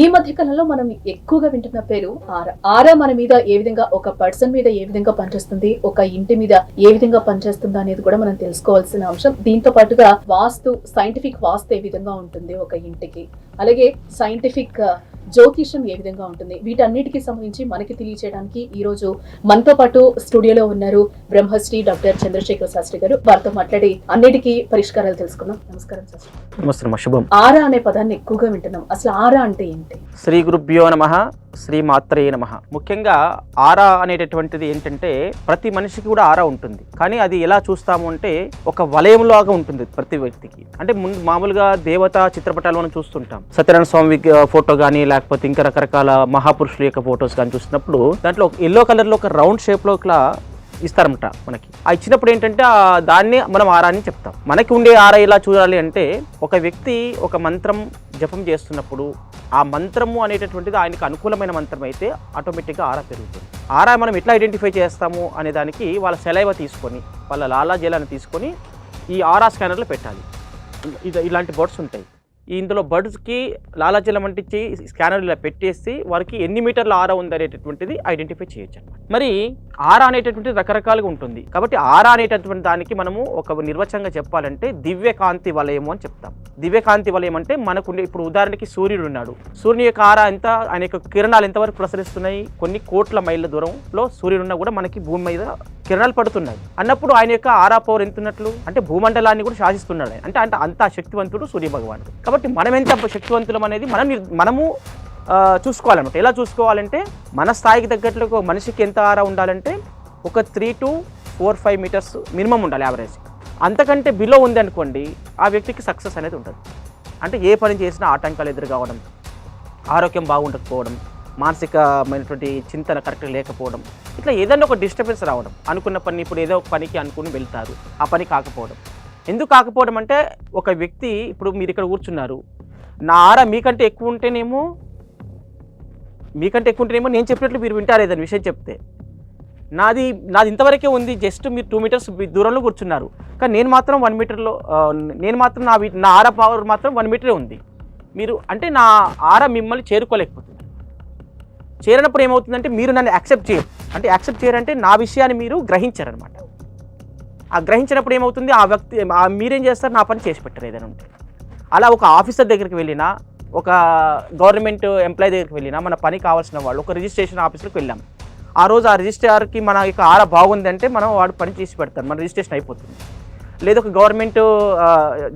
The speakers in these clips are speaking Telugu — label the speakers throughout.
Speaker 1: ఈ మధ్య కాలంలో మనం ఎక్కువగా వింటున్న పేరు ఆరా. ఆరా మన మీద ఏ విధంగా ఒక పర్సన్ మీద ఏ విధంగా పనిచేస్తుంది ఒక ఇంటి మీద ఏ విధంగా పనిచేస్తుంది అనేది కూడా మనం తెలుసుకోవాల్సిన అంశం. దీంతో పాటుగా వాస్తు సైంటిఫిక్ వాస్తు ఏ విధంగా ఉంటుంది ఒక ఇంటికి? అలాగే సైంటిఫిక్ జ్యోతిషం ఏ విధంగా ఉంటుంది? వీటన్నిటికీ సంబంధించి మనకి తెలియచేయడానికి ఈ రోజు మనతో పాటు స్టూడియోలో ఉన్నారు బ్రహ్మశ్రీ డాక్టర్ చంద్రశేఖర్ శాస్త్రి గారు. వారితో మాట్లాడి అన్నిటికీ పరిష్కారాలు తెలుసుకుందాం. నమస్కారం శాస్త్రి
Speaker 2: నమస్తే నమ శుభం.
Speaker 1: ఆరా అనే పదాన్ని ఎక్కువగా వింటున్నాం. అసలు ఆరా అంటే ఏంటి?
Speaker 2: శ్రీ గురుభ్యో నమ. శ్రీమాత్రే నమ. ముఖ్యంగా ఆరా అనేటటువంటిది ఏంటంటే ప్రతి మనిషికి కూడా ఆరా ఉంటుంది. కానీ అది ఎలా చూస్తాము అంటే ఒక వలయంలాగా ఉంటుంది ప్రతి వ్యక్తికి. అంటే ముందు మామూలుగా దేవత చిత్రపటాలు మనం చూస్తుంటాం. సత్యనారాయణ స్వామి ఫోటో కానీ లేకపోతే ఇంకా రకరకాల మహాపురుషుల యొక్క ఫొటోస్ కానీ చూసినప్పుడు దాంట్లో ఎల్లో కలర్లో ఒక రౌండ్ షేప్లో ఇట్లా ఇస్తారన్నమాట మనకి. ఆ ఇచ్చినప్పుడు ఏంటంటే ఆ దాన్ని మనం ఆరా అని చెప్తాం. మనకి ఉండే ఆరా ఎలా చూడాలి అంటే ఒక వ్యక్తి ఒక మంత్రం జపం చేస్తున్నప్పుడు ఆ మంత్రము అనేటటువంటిది ఆయనకు అనుకూలమైన మంత్రం అయితే ఆటోమేటిక్గా ఆరా పెరుగుతుంది. ఆరా మనం ఎట్లా ఐడెంటిఫై చేస్తాము అనే దానికి వాళ్ళ సెలైవ తీసుకొని వాళ్ళ లాలాజలాన్ని తీసుకొని ఈ ఆరా స్కానర్లో పెట్టాలి. ఇది ఇలాంటి బర్డ్స్ ఉంటాయి. ఈ ఇందులో బర్డ్స్కి లాలాజలం అంటించి స్కానర్ ఇలా పెట్టేసి వారికి ఎన్ని మీటర్ల ఆరా ఉంది అనేటటువంటిది ఐడెంటిఫై చేయొచ్చు అనమాట మరి ఆరా అనేటటువంటి రకరకాలుగా ఉంటుంది. కాబట్టి ఆరా అనేటటువంటి దానికి మనము ఒక నిర్వచనంగా చెప్పాలంటే దివ్యకాంతి వలయము అని చెప్తాం. దివ్యకాంతి వలయం అంటే మనకు ఇప్పుడు ఉదాహరణకి సూర్యుడు ఉన్నాడు. సూర్యుని యొక్క ఆరా ఎంత ఆయన యొక్క కిరణాలు ఎంతవరకు ప్రసరిస్తున్నాయి? కొన్ని కోట్ల మైళ్ళ దూరంలో సూర్యుడు ఉన్నా కూడా మనకి భూమి మీద కిరణాలు పడుతున్నాయి. అన్నప్పుడు ఆయన యొక్క ఆరా పవర్ ఎంత ఉన్నట్లు? అంటే భూమండలాన్ని కూడా శాసిస్తున్నాడు అంటే అంటే అంత శక్తివంతుడు సూర్య భగవానుడు కాబట్టి మనం ఎంత శక్తివంతులం అనేది మనం మనము చూసుకోవాలన్నమాట. ఎలా చూసుకోవాలంటే మన స్థాయికి తగ్గట్లు మనిషికి ఎంత ఆరా ఉండాలంటే ఒక three to four five metres minimum ఉండాలి యావరేజ్. అంతకంటే బిలో ఉంది అనుకోండి ఆ వ్యక్తికి సక్సెస్ అనేది ఉంటుంది అంటే ఏ పని చేసినా ఆటంకాలు ఎదురు కావడం ఆరోగ్యం బాగుండకపోవడం మానసికమైనటువంటి చింతన కరెక్ట్గా లేకపోవడం ఇట్లా ఏదైనా ఒక డిస్టర్బెన్స్ రావడం అనుకున్న పని ఇప్పుడు ఏదో ఒక పనికి అనుకుని వెళ్తారు ఆ పని కాకపోవడం. ఎందుకు కాకపోవడం అంటే ఒక వ్యక్తి ఇప్పుడు మీరు ఇక్కడ కూర్చున్నారు నా ఆర మీకంటే ఎక్కువ ఉంటేనేమో మీకంటే ఎక్కువ ఉంటేనేమో నేను చెప్పినట్లు మీరు వింటారు ఏదైనా విషయం చెప్తే. నాది నాది ఇంతవరకే ఉంది జస్ట్ మీరు టూ మీటర్స్ దూరంలో కూర్చున్నారు. కానీ నేను మాత్రం వన్ మీటర్లో నేను మాత్రం నా నా ఆర పవర్ మాత్రం వన్ మీటరే ఉంది. మీరు అంటే నా ఆర మిమ్మల్ని చేరుకోలేకపోతుంది. చేరినప్పుడు ఏమవుతుందంటే మీరు నన్ను యాక్సెప్ట్ చేయరు. అంటే యాక్సెప్ట్ చేయరంటే నా విషయాన్ని మీరు గ్రహించారనమాట ఆ గ్రహించినప్పుడు ఏమవుతుంది? ఆ వ్యక్తి మీరేం చేస్తారు? నా పని చేసి పెట్టరు ఏదైనా ఉంటే. అలా ఒక ఆఫీసర్ దగ్గరికి వెళ్ళినా ఒక గవర్నమెంట్ ఎంప్లాయీ దగ్గరికి వెళ్ళినా మన పని కావాల్సిన వాళ్ళు ఒక రిజిస్ట్రేషన్ ఆఫీస్కి వెళ్ళాం. ఆ రోజు ఆ రిజిస్ట్రార్కి మన యొక్క ఆర బాగుందంటే మనం వాడు పని చేసి పెడతారు మన రిజిస్ట్రేషన్ అయిపోతుంది. లేదా ఒక గవర్నమెంట్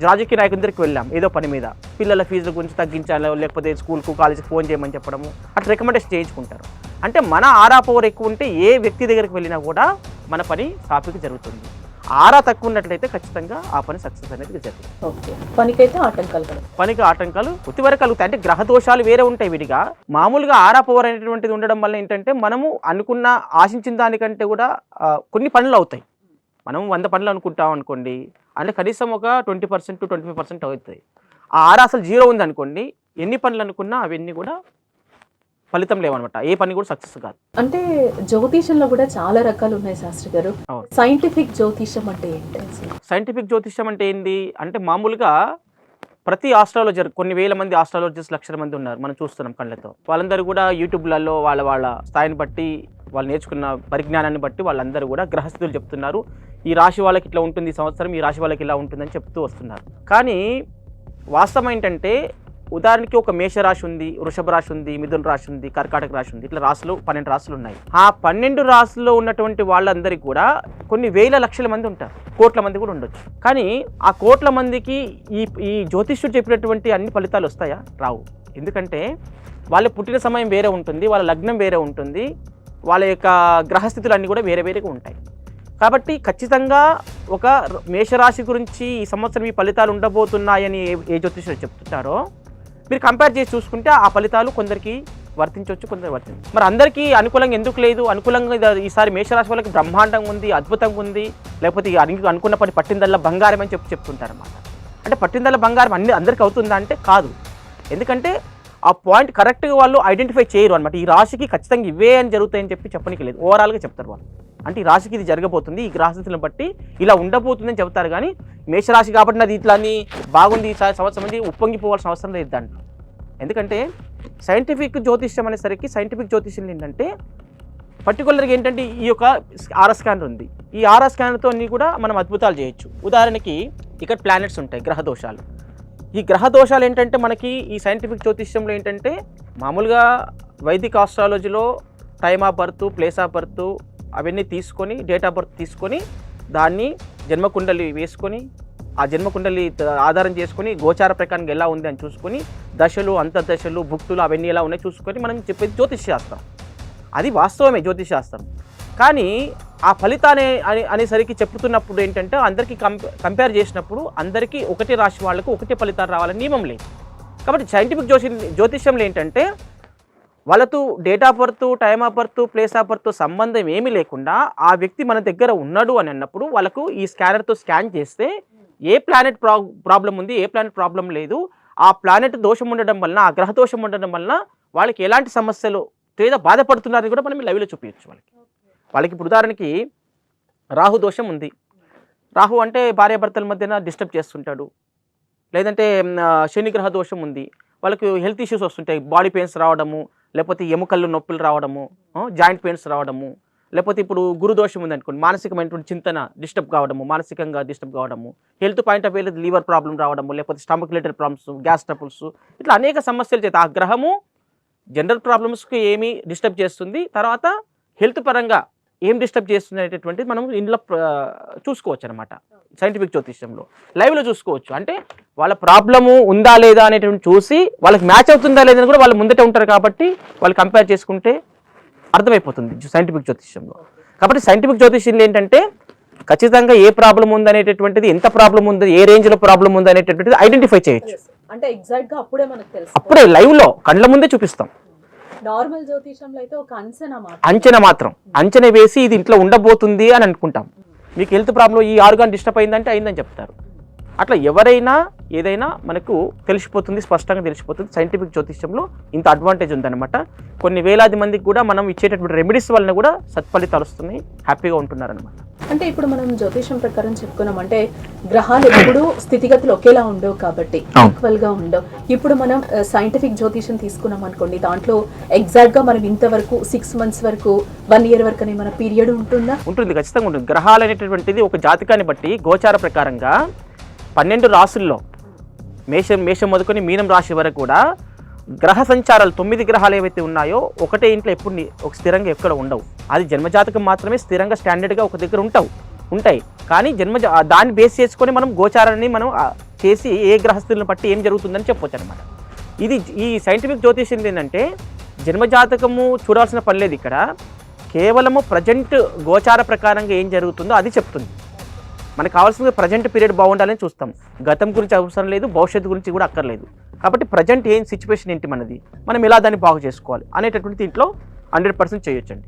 Speaker 2: రాజకీయ నాయకుల దగ్గరికి వెళ్ళాం ఏదో పని మీద. పిల్లల ఫీజుల గురించి తగ్గించాలో లేకపోతే స్కూల్కు కాలేజీకి ఫోన్ చేయమని చెప్పడము అట్లా రికమెండేషన్ చేయించుకుంటారు. అంటే మన ఆరా పవర్ ఎక్కువ ఉంటే ఏ వ్యక్తి దగ్గరికి వెళ్ళినా కూడా మన పని సాఫీగా జరుగుతుంది. ఆరా తక్కువ ఉన్నట్లయితే ఖచ్చితంగా ఆ పని సక్సెస్ అనేది జరుగుతుంది.
Speaker 1: ఓకే. పనికైతే ఆటంకాలు కలవు
Speaker 2: పనికి ఆటంకాలు కొద్ది వరకు కలుగుతాయి అంటే గ్రహ దోషాలు వేరే ఉంటాయి విడిగా. మామూలుగా ఆరా పవర్ అనేటువంటిది ఉండడం వల్ల ఏంటంటే మనము అనుకున్న ఆశించిన దానికంటే కూడా కొన్ని పనులు అవుతాయి. మనం వంద పనులు అనుకుంటాం అనుకోండి అంటే కనీసం ఒక twenty percent to twenty five percent అవుతాయి. ఆ ఆరా అసలు జీరో ఉంది అనుకోండి ఎన్ని పనులు అనుకున్నా అవన్నీ కూడా ఫలితం లేవన్నమాట ఏ పని కూడా సక్సెస్ కాదు.
Speaker 1: అంటే జ్యోతిషంలో కూడా చాలా రకాలు ఉన్నాయి శాస్త్రి గారు. సైంటిఫిక్ జ్యోతిషం అంటే ఏంటి
Speaker 2: సైంటిఫిక్ జ్యోతిష్యం అంటే ఏంది? అంటే మామూలుగా ప్రతి ఆస్ట్రాలజర్ కొన్ని వేల మంది ఆస్ట్రాలజర్స్ లక్షల మంది ఉన్నారు. మనం చూస్తున్నాం కళ్ళతో. వాళ్ళందరూ కూడా యూట్యూబ్లలో వాళ్ళ వాళ్ళ స్థాయిని బట్టి వాళ్ళు నేర్చుకున్న పరిజ్ఞానాన్ని బట్టి వాళ్ళందరూ కూడా గ్రహస్థితులు చెప్తున్నారు. ఈ రాశి వాళ్ళకి ఇట్లా ఉంటుంది ఈ సంవత్సరం ఈ రాశి వాళ్ళకి ఇలా ఉంటుందని చెప్తూ వస్తున్నారు. కానీ వాస్తవం ఏంటంటే ఉదాహరణకి ఒక మేషరాశి ఉంది వృషభ రాశి ఉంది మిథున రాశి ఉంది కర్కాటక రాశి ఉంది ఇట్లా రాశులు పన్నెండు రాశులు ఉన్నాయి. ఆ పన్నెండు రాశుల్లో ఉన్నటువంటి వాళ్ళందరికీ కూడా కొన్ని వేల లక్షల మంది ఉంటారు కోట్ల మంది కూడా ఉండొచ్చు. కానీ ఆ కోట్ల మందికి ఈ ఈ జ్యోతిష్యుడు చెప్పినటువంటి అన్ని ఫలితాలు వస్తాయా? రావు. ఎందుకంటే వాళ్ళ పుట్టిన సమయం వేరే ఉంటుంది వాళ్ళ లగ్నం వేరే ఉంటుంది వాళ్ళ యొక్క గ్రహస్థితులు అన్నీ కూడా వేరే వేరేగా ఉంటాయి. కాబట్టి ఖచ్చితంగా ఒక మేషరాశి గురించి ఈ సంవత్సరం ఈ ఫలితాలు ఉండబోతున్నాయని ఏ ఏ జ్యోతిష్యుడు చెప్తుంటారో మీరు కంపేర్ చేసి చూసుకుంటే ఆ ఫలితాలు కొందరికి వర్తించవచ్చు కొందరు వర్తించవచ్చు మరి అందరికీ అనుకూలంగా ఎందుకు లేదు? అనుకూలంగా ఈసారి మేషరాశి వాళ్ళకి బ్రహ్మాండంగా ఉంది అద్భుతంగా ఉంది లేకపోతే ఈ అనుకున్న పని పట్టిందల్లా బంగారం అని చెప్పి చెప్తుంటారన్నమాట. అంటే పట్టిందల్లా బంగారం అన్ని అందరికీ అవుతుందా అంటే కాదు. ఎందుకంటే ఆ పాయింట్ కరెక్ట్గా వాళ్ళు ఐడెంటిఫై చేయరు అనమాట ఈ రాశికి ఖచ్చితంగా ఇవే అని జరుగుతాయని చెప్పి చెప్పనికి లేదు. ఓవరాల్గా చెప్తారు వాళ్ళు. అంటే ఈ రాశికి ఇది జరగబోతుంది. ఈ గ్రహస్థితులను బట్టి ఇలా ఉండబోతుందని చెబుతారు కానీ మేషరాశి కాబట్టి నాది ఇట్లా అని బాగుంది ఈ సా- సంవత్సరం మంది ఉప్పొంగిపోవాల్సిన అవసరం లేదు దాంట్లో. ఎందుకంటే సైంటిఫిక్ జ్యోతిష్యం అనేసరికి సైంటిఫిక్ జ్యోతిష్యం ఏంటంటే పర్టికులర్గా ఏంటంటే ఈ యొక్క ఆర్ఆర్ స్కానర్ ఉంది. ఈ ఆర్ఆర్ స్కానర్తో కూడా మనం అద్భుతాలు చేయొచ్చు. ఉదాహరణకి ఇక్కడ ప్లానెట్స్ ఉంటాయి గ్రహ దోషాలు. ఈ గ్రహ దోషాలు ఏంటంటే మనకి ఈ సైంటిఫిక్ జ్యోతిష్యంలో ఏంటంటే మామూలుగా వైదిక ఆస్ట్రాలజీలో time of birth place of birth అవన్నీ తీసుకొని డేట్ ఆఫ్ బర్త్ తీసుకొని దాన్ని జన్మకుండలి వేసుకొని ఆ జన్మకుండలి ఆధారం చేసుకొని గోచార ప్రకారంగా ఎలా ఉంది అని చూసుకొని దశలు అంతర్దశలు భుక్తులు అవన్నీ ఎలా ఉన్నాయి చూసుకొని మనం చెప్పేది జ్యోతిష్ శాస్త్రం. అది వాస్తవమే జ్యోతిష్ శాస్త్రం. కానీ ఆ ఫలితాన్ని అని అనేసరికి చెప్తున్నప్పుడు ఏంటంటే అందరికీ కంపే కంపేర్ చేసినప్పుడు అందరికీ ఒకటే రాశి వాళ్ళకు ఒకటే ఫలితాలు రావాలని నియమం లేదు. కాబట్టి సైంటిఫిక్ జ్యోతి జ్యోతిష్యంలో ఏంటంటే వాళ్ళతో date of birth time of birth place of birth సంబంధం ఏమీ లేకుండా ఆ వ్యక్తి మన దగ్గర ఉన్నాడు అని అన్నప్పుడు వాళ్ళకు ఈ స్కానర్తో స్కాన్ చేస్తే ఏ ప్లానెట్ ప్రా ప్రాబ్లం ఉంది ఏ ప్లానెట్ ప్రాబ్లం లేదు. ఆ ప్లానెట్ దోషం ఉండడం వలన ఆ గ్రహ దోషం ఉండడం వలన వాళ్ళకి ఎలాంటి సమస్యలు లేదా బాధపడుతున్నారని కూడా మనం లైవ్లో చూపించచ్చు వాళ్ళకి. వాళ్ళకి ఇప్పుడు ఉదాహరణకి రాహు దోషం ఉంది. రాహు అంటే భార్యాభర్తల మధ్యన డిస్టర్బ్ చేస్తుంటాడు. లేదంటే మ్, ఆ, శని గ్రహ దోషం ఉంది. వాళ్ళకి హెల్త్ ఇష్యూస్ వస్తుంటాయి. బాడీ పెయిన్స్ రావడము లేకపోతే ఎముకల్లో నొప్పులు రావడము జాయింట్ పెయిన్స్ రావడము లేకపోతే ఇప్పుడు గురుదోషం ఉందనుకోండి మానసికమైనటువంటి చింతన డిస్టర్బ్ కావడము మానసికంగా డిస్టర్బ్ కావడము health point of view liver problem రావడము లేకపోతే stomach related problems gas troubles ఇట్లా అనేక సమస్యలు చేత ఆ గ్రహము జనరల్ ప్రాబ్లమ్స్కి ఏమి డిస్టర్బ్ చేస్తుంది తర్వాత హెల్త్ పరంగా ఏం డిస్టర్బ్ చేస్తుంది అనేటటువంటిది మనం ఇంట్లో చూసుకోవచ్చు అనమాట సైంటిఫిక్ జ్యోతిష్యంలో. లైవ్లో చూసుకోవచ్చు. అంటే వాళ్ళ ప్రాబ్లము ఉందా లేదా అనేటువంటి చూసి వాళ్ళకి మ్యాచ్ అవుతుందా లేదా అని కూడా వాళ్ళు ముందట ఉంటారు కాబట్టి వాళ్ళు కంపేర్ చేసుకుంటే అర్థమైపోతుంది సైంటిఫిక్ జ్యోతిష్యంలో. కాబట్టి సైంటిఫిక్ జ్యోతిష్యంలో ఏంటంటే ఖచ్చితంగా ఏ ప్రాబ్లం ఉందనేటటువంటిది ఎంత ప్రాబ్లం ఉంది ఏ రేంజ్లో ప్రాబ్లం ఉంది అనేటటువంటిది ఐడెంటిఫై చేయొచ్చు.
Speaker 1: అంటే అప్పుడే మనకు తెలుసు
Speaker 2: అప్పుడే లైవ్లో కళ్ళ ముందే చూపిస్తాం.
Speaker 1: నార్మల్ జ్యోతిషంలో అయితే ఒక అంచనా మాత్రం.
Speaker 2: అంచనా మాత్రం. అంచనా వేసి ఇది ఇంట్లో ఉండబోతుంది అని అనుకుంటాం. మీకు హెల్త్ ప్రాబ్లం ఈ ఆర్గాన్ డిస్టర్బ్ అయిందంటే అయిందని చెప్తారు. అట్లా ఎవరైనా ఏదైనా మనకు తెలిసిపోతుంది స్పష్టంగా తెలిసిపోతుంది. సైంటిఫిక్ జ్యోతిష్యంలో ఇంత అడ్వాంటేజ్ ఉందన్నమాట. కొన్ని వేలాది మందికి కూడా మనం ఇచ్చేటటువంటి రెమెడీస్ వలన కూడా సత్ఫలితాలు వస్తున్నాయి. హ్యాపీగా ఉంటున్నారనమాట
Speaker 1: అంటే ఇప్పుడు మనం జ్యోతిషం ప్రకారం చెప్పుకున్నాం అంటే గ్రహాలు ఎప్పుడు స్థితిగతులు ఒకేలా ఉండవు కాబట్టి. ఈక్వల్గా ఉండవు. ఇప్పుడు మనం సైంటిఫిక్ జ్యోతిషం తీసుకున్నాం అనుకోండి దాంట్లో ఎగ్జాక్ట్గా మనం ఇంతవరకు సిక్స్ మంత్స్ వరకు వన్ ఇయర్ వరకు అనే మన పీరియడ్ ఉంటుందా?
Speaker 2: ఉంటుంది ఖచ్చితంగా ఉంటుంది. గ్రహాలు అనేటటువంటిది ఒక జాతకాన్ని బట్టి గోచార ప్రకారంగా పన్నెండు రాసుల్లో మేషం మేషం మొదలుకొని మీనం రాశి వరకు కూడా గ్రహ సంచారాలు తొమ్మిది గ్రహాలు ఏవైతే ఉన్నాయో ఒకటే ఇంట్లో ఎప్పుడు ఒక స్థిరంగా ఎక్కడ ఉండవు. అది జన్మజాతకం మాత్రమే స్థిరంగా స్టాండర్డ్గా ఒక దగ్గర ఉంటావు ఉంటాయి. కానీ జన్మ దాన్ని బేస్ చేసుకొని మనం గోచారాన్ని మనం చేసి ఏ గ్రహస్థులను బట్టి ఏం జరుగుతుందని చెప్పొచ్చు అనమాట ఇది ఈ సైంటిఫిక్ జ్యోతిష్యం ఏంటంటే జన్మజాతకము చూడాల్సిన పని లేదు ఇక్కడ. కేవలము ప్రజెంట్ గోచార ప్రకారంగా ఏం జరుగుతుందో అది చెప్తుంది. మనకు కావాల్సింది ప్రజెంట్ పీరియడ్ బాగుండాలని చూస్తాం. గతం గురించి అవసరం లేదు భవిష్యత్తు గురించి కూడా అక్కర్లేదు. కాబట్టి ప్రజెంట్ ఏం సిచ్యువేషన్ ఏంటి మనది? మనం ఎలా దాన్ని బాగు చేసుకోవాలి అనేటటువంటి దీంట్లో హండ్రెడ్ పర్సెంట్ చేయొచ్చండి.